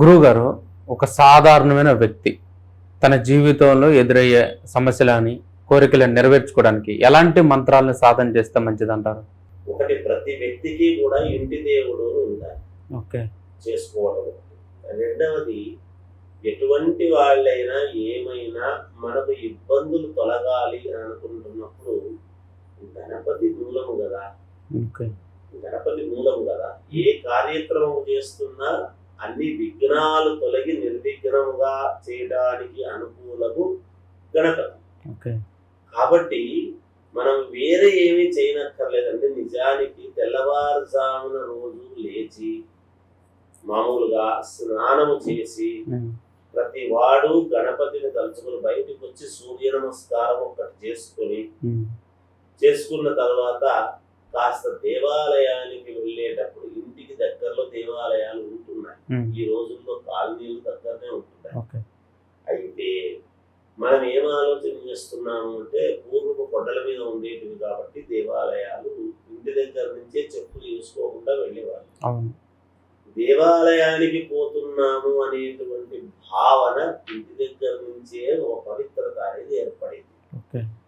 గురువుగారు ఒక సాధారణమైన వ్యక్తి. తన జీవితంలో ఎదురయ్యే సమస్యలని కోరికలను నెరవేర్చుకోవడానికి ఎలాంటి మంత్రాలను సాధన చేస్తే మంచిదంటారు? ఒకటి ప్రతి వ్యక్తికి కూడా ఇంటి దేవుడు ఉండాలి. ఓకే. చేసుకోవడం. రెండవది ఎటువంటి వాళ్ళైనా ఏమైనా మనకు ఇబ్బందులు తొలగాలి అని అనుకుంటున్నప్పుడు గణపతి మూలము కదా. గణపతి మూలము కదా. ఏ కార్యక్రమం చేస్తున్నా అన్ని విఘ్నాలు తొలగి నిర్విఘ్నముగా చేయడానికి అనుకూలము గణపతి ఓకే. కాబట్టి మనం వేరే ఏమీ చేయనక్కర్లేదండి. నిజానికి తెల్లవారుజామున రోజు లేచి మామూలుగా స్నానము చేసి ప్రతి వాడు గణపతిని తలుచుకుని బయటికి వచ్చి సూర్య నమస్కారం ఒకటి చేసుకొని చేసుకున్న తర్వాత కాస్త దేవాలయానికి వెళ్ళేటప్పుడు ఇంటికి దగ్గరలో దేవాలయాలు ఉంటున్నాయి ఉమ్, ఈ రోజుల్లో కాలనీలు దగ్గరనే ఉంటున్నాయి. అయితే మనం ఏం ఆలోచన చేస్తున్నాము అంటే పూర్వపు కొండల మీద ఉండేటివి కాబట్టి దేవాలయాలు ఇంటి దగ్గర నుంచే చెప్పులు వేసుకోకుండా వెళ్ళేవాళ్ళు. దేవాలయానికి పోతున్నాము అనేటువంటి భావన ఇంటి దగ్గర నుంచే ఒక పవిత్రత అనేది ఏర్పడింది.